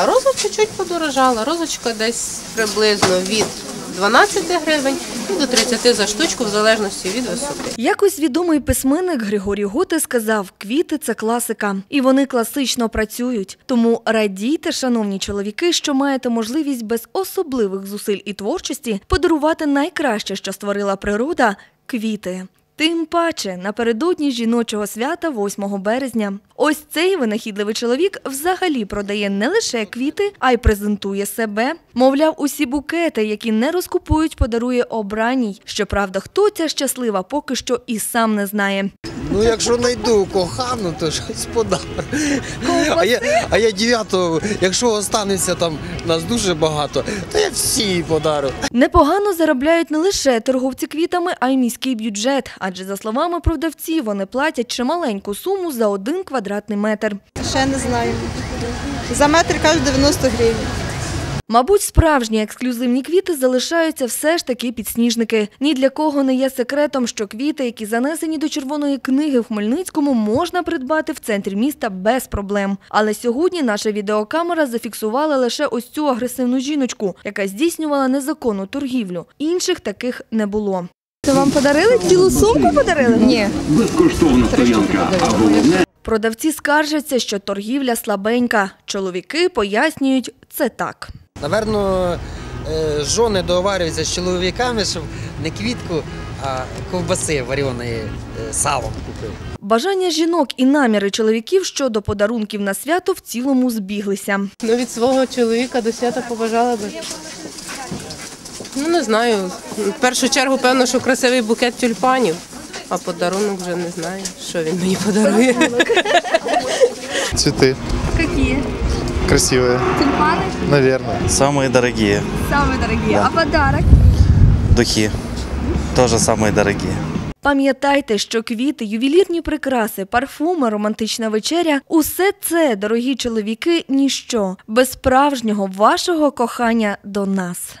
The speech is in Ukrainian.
А роза чуть-чуть подорожала. Розочка десь приблизно від 12 гривень і до 30 за штучку, в залежності від висоти. Якось відомий письменник Григорій Готи сказав, квіти це класика, і вони класично працюють. Тому радійте, шановні чоловіки, що маєте можливість без особливих зусиль і творчості подарувати найкраще, що створила природа квіти. Тим паче напередодні жіночого свята 8 березня. Ось цей винахідливий чоловік взагалі продає не лише квіти, а й презентує себе. Мовляв, усі букети, які не розкупують, подарує обраній. Щоправда, хто ця щаслива, поки що і сам не знає. Ну, якщо знайду кохану, то щось подарю. А я, а я дев'ятого, якщо останеться там нас дуже багато, то я всі подарю. Непогано заробляють не лише торговці квітами, а й міський бюджет. Адже за словами продавців, вони платять чималеньку суму за один квадратний метр. Ще не знаю. За метр кажуть 90 гривень. Мабуть, справжні ексклюзивні квіти залишаються все ж таки підсніжники. Ні для кого не є секретом, що квіти, які занесені до червоної книги в Хмельницькому, можна придбати в центрі міста без проблем. Але сьогодні наша відеокамера зафіксувала лише ось цю агресивну жіночку, яка здійснювала незаконну торгівлю. Інших таких не було. Це вам подарили цілу сумку? Подарили? Ні. Безкоштовна стоянка, а головне Продавці скаржаться, що торгівля слабенька. Чоловіки пояснюють це так. Наверно, е, жони договарюються з чоловіками, щоб не квітку, а ковбаси вареної е, салом купив. Бажання жінок і наміри чоловіків щодо подарунків на свято в цілому збіглися. Ну, від свого чоловіка до свята побажала би. Ну, не знаю. В першу чергу, певно, що красивий букет тюльпанів, а подарунок вже не знаю, що він мені подарує. Цветы. Які? Красивые. Тюльпани? Наверное. Самые дорогие Самі дорогі. А подарок? духи. Тоже самые дорогие. Пам'ятайте, що квіти, ювелірні прикраси, парфуми, романтична вечеря – усе це, дорогі чоловіки, ніщо без справжнього вашого кохання до нас.